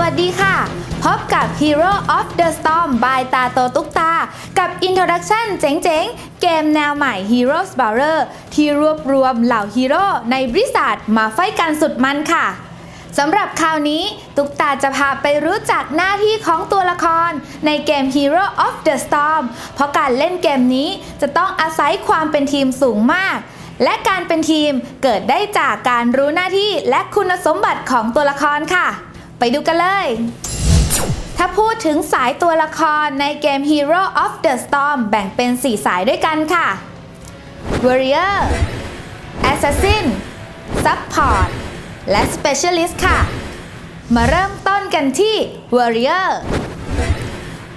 วัสดีค่ะ พบกับ Hero of the Storm by ตาโตตุกตา กับ Introduction เจ๋งๆ เกมแนวใหม่ Heroes b a r r e r ที่รวบรวมเหล่าฮีโร่ในบริษัทมาไฟกันสุดมันค่ะสำหรับคราวนี้ตุกตาจะพาไปรู้จักหน้าที่ของตัวละคร ในเกม Hero of the Storm เพราะการเล่นเกมนี้จะต้องอาศัยความเป็นทีมสูงมากและการเป็นทีมเกิดได้จากการรู้หน้าที่และคุณสมบัติของตัวละครค่ะ ไปดูกันเลย ถ้าพูดถึงสายตัวละครในเกม Hero of the Storm แบ่งเป็น 4 สายด้วยกันค่ะ Warrior Assassin Support และ Specialist ค่ะ มาเริ่มต้นกันที่ Warrior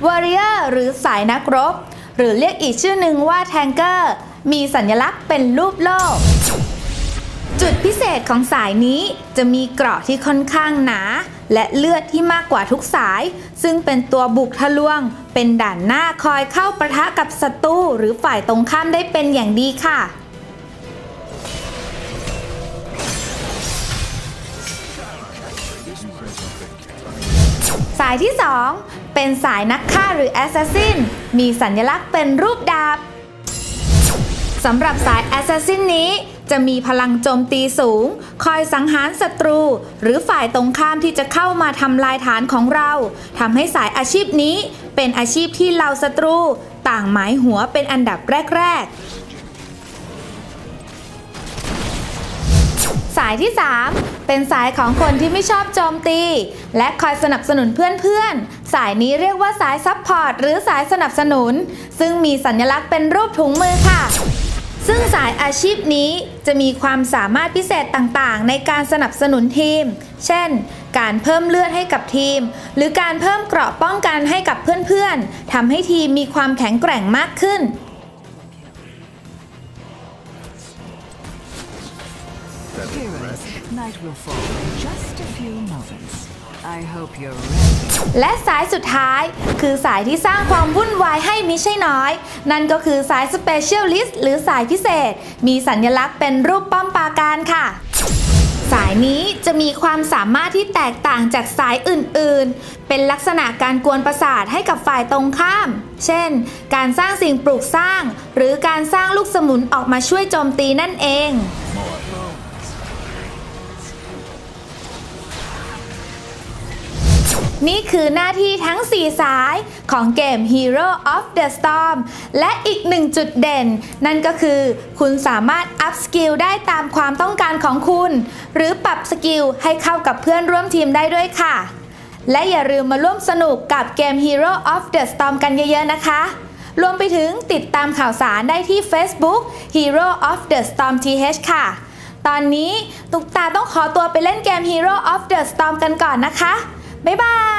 Warrior หรือสายนักรบ หรือเรียกอีกชื่อหนึ่งว่า Tanker มีสัญลักษณ์เป็นรูปโลก จุดพิเศษของสายนี้จะมีเกราะที่ค่อนข้างหนา และเลือดที่มากกว่าทุกสาย ซึ่งเป็นตัวบุกทะลวง เป็นด่านหน้าคอยเข้าประทะกับศัตรูหรือฝ่ายตรงข้ามได้เป็นอย่างดีค่ะสายที่ 2 เป็นสายนักฆ่าหรือแอสซัสซิน มีสัญลักษณ์เป็นรูปดาบ สำหรับสายแอสซัสซินนี้ จะมีพลังโจมตีสูง คอยสังหารศัตรู หรือฝ่ายตรงข้ามที่จะเข้ามาทำลายฐานของเราทำให้สายอาชีพนี้เป็นอาชีพที่เหล่าศัตรู ต่างหมายหัวเป็นอันดับแรก ๆ สายที่ 3 เป็นสายของคนที่ไม่ชอบโจมตี และคอยสนับสนุนเพื่อนๆ สายนี้เรียกว่าสายซัพพอร์ตหรือสายสนับสนุน ซึ่งมีสัญลักษณ์เป็นรูปถุงมือค่ะ ซึ่งสายอาชีพนี้จะมีความสามารถพิเศษต่างๆ ในการสนับสนุนทีม เช่น การเพิ่มเลือดให้กับทีม หรือการเพิ่มเกราะป้องกันให้กับเพื่อนๆทำให้ทีมมีความแข็งแกร่งมากขึ้น Heroes, night will fall in just a few moments. และสายสุดท้ายคือสายที่สร้างความวุ่นวายให้มิใช่น้อย นั่นก็คือสาย Specialist หรือสายพิเศษ มีสัญลักษณ์เป็นรูปป้อมปราการค่ะสายนี้จะมีความสามารถที่แตกต่างจากสายอื่นๆ เป็นลักษณะการกวนประสาทให้กับฝ่ายตรงข้าม เช่น การสร้างสิ่งปลูกสร้าง หรือการสร้างลูกสมุนออกมาช่วยโจมตีนั่นเอง นี่คือหน้าที่ทั้ง 4 สายของเกม Hero of the Storm และอีกหนึ่งจุดเด่น นั่นก็คือคุณสามารถอัพสกิลได้ตามความต้องการของคุณ หรือปรับสกิลให้เข้ากับเพื่อนร่วมทีมได้ด้วยค่ะ และอย่าลืมมาร่วมสนุกกับเกม Hero of the Storm กันเยอะๆนะคะ รวมไปถึงติดตามข่าวสารได้ที่ Facebook Hero of the Storm TH ค่ะ ตอนนี้ตุกตาต้องขอตัวไปเล่นเกม Hero of the Storm กันก่อนนะคะ บ๊ายบาย